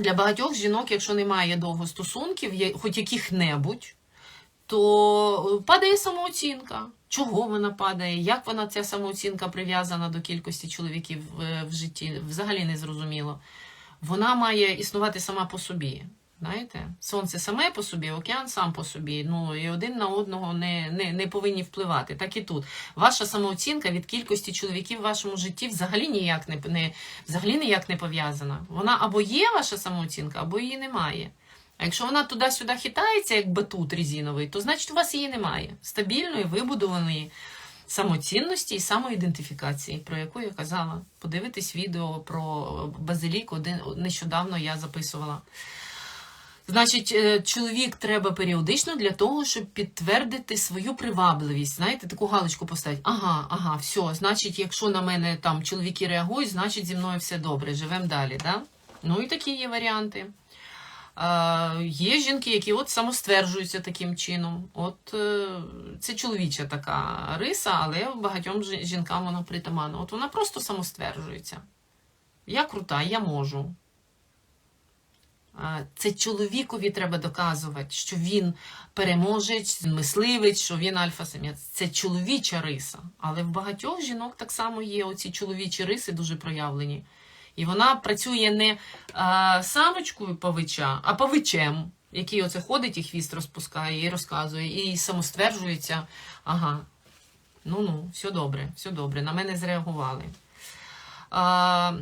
Для багатьох жінок, якщо немає довго стосунків, хоч яких-небудь, то е, падає самооцінка. Чого вона падає? Як вона ця самооцінка прив'язана до кількості чоловіків е, в житті? Взагалі не зрозуміло. Вона має існувати сама по собі. Знаєте, сонце саме по собі, океан сам по собі. Ну і один на одного не, не, не повинні впливати. Так і тут. Ваша самооцінка від кількості чоловіків в вашому житті взагалі ніяк не, не взагалі ніяк не пов'язана. Вона або є ваша самооцінка, або її немає. А якщо вона туди-сюди хитається, як батут резиновий, то значить у вас її немає. Стабільної, вибудованої самоцінності і самоідентифікації, про яку я казала. Подивитись відео про базилік, один нещодавно я записувала. Значить, е, чоловік треба періодично для того, щоб підтвердити свою привабливість. Знаєте, таку галочку поставити. Ага, ага, все. Значить, якщо на мене там чоловіки реагують, значить зі мною все добре, живемо далі. Да? Ну і такі є варіанти. Е, є жінки, які от самостверджуються таким чином. От е, це чоловіча така риса, але багатьом жінкам вона притаманна. От вона просто самостверджується. Я крута, я можу. Це чоловікові треба доказувати, що він переможець, мисливець, що він альфа-самець. Це чоловіча риса. Але в багатьох жінок так само є оці чоловічі риси дуже проявлені. І вона працює не а, самочкою павича, а павичем, який оце ходить і хвіст розпускає, і розказує, і самостверджується. Ага, ну ну, все добре, все добре, на мене зреагували. А,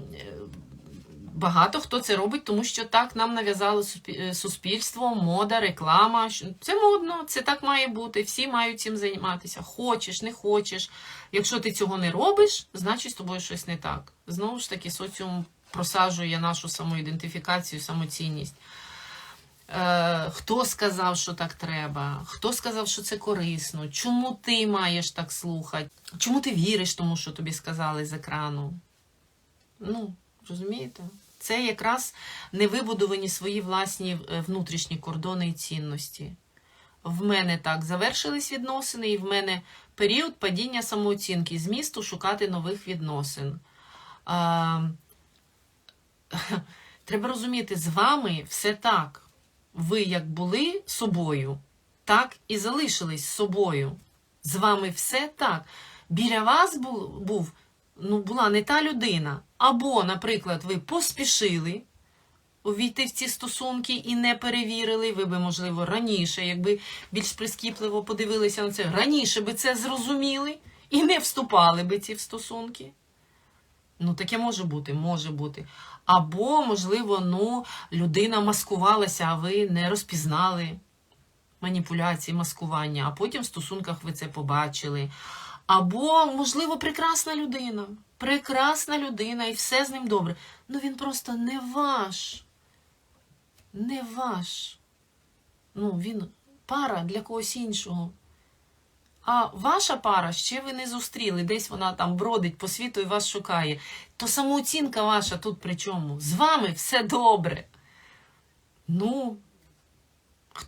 Багато хто це робить, тому що так нам нав'язало е, суспільство, мода, реклама. Це модно, це так має бути. Всі мають цим займатися. Хочеш, не хочеш. Якщо ти цього не робиш, значить з тобою щось не так. Знову ж таки, соціум просаджує нашу самоідентифікацію, самоцінність. Е, хто сказав, що так треба? Хто сказав, що це корисно? Чому ти маєш так слухати? Чому ти віриш тому, що тобі сказали з екрану? Ну, розумієте? Це якраз невибудовані свої власні е, внутрішні кордони і цінності. В мене так завершились відносини, і в мене період падіння самооцінки, змісту шукати нових відносин. А, треба розуміти, з вами все так. Ви як були собою, так і залишились собою. З вами все так. Біля вас був, був ну, була не та людина. Або, наприклад, ви поспішили увійти в ці стосунки і не перевірили, ви би, можливо, раніше, якби більш прискіпливо подивилися на це, раніше би це зрозуміли і не вступали би ці в стосунки. Ну, таке може бути, може бути. Або, можливо, ну, людина маскувалася, а ви не розпізнали маніпуляції, маскування, а потім в стосунках ви це побачили. Або, можливо, прекрасна людина. Прекрасна людина, і все з ним добре. Ну він просто не ваш. Не ваш. Ну, він пара для когось іншого. А ваша пара ще ви не зустріли, десь вона там бродить по світу і вас шукає. То самооцінка ваша тут при чому? З вами все добре. Ну,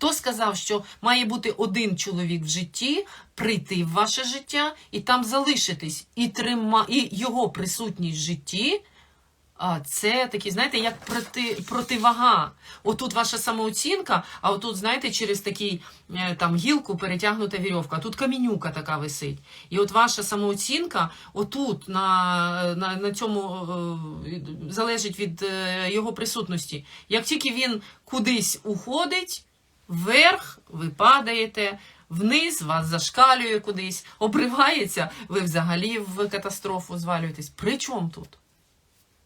Хто сказав, що має бути один чоловік в житті, прийти в ваше життя і там залишитись, і трима, і його присутність в житті, це такі, знаєте, як проти, противага. Отут ваша самооцінка, а отут, знаєте, через такий е, там гілку перетягнута вірьовка, тут камінюка така висить. І от ваша самооцінка, отут на, на, на цьому е, залежить від е, його присутності. Як тільки він кудись уходить, вверх ви падаєте, вниз вас зашкалює кудись, обривається, ви взагалі в катастрофу звалюєтесь. При чому тут?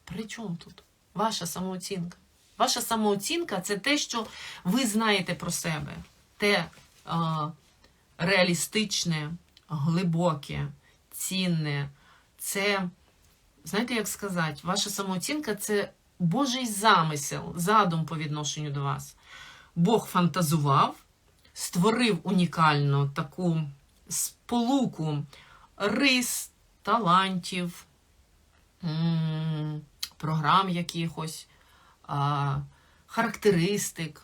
При чому тут? Ваша самооцінка. Ваша самооцінка це те, що ви знаєте про себе. Те а, реалістичне, глибоке, цінне. Це, знаєте, як сказати, ваша самооцінка це Божий замисел, задум по відношенню до вас. Бог фантазував, створив унікальну таку сполуку рис, талантів, програм якихось, характеристик,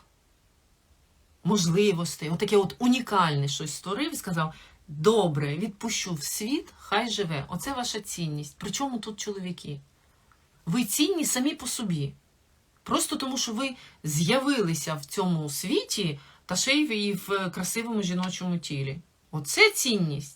можливостей. Отаке от унікальне щось створив і сказав: добре, відпущу в світ, хай живе. Оце ваша цінність. Причому тут чоловіки? Ви цінні самі по собі. Просто тому, що ви з'явилися в цьому світі та ще й в- красивому жіночому тілі. Оце цінність.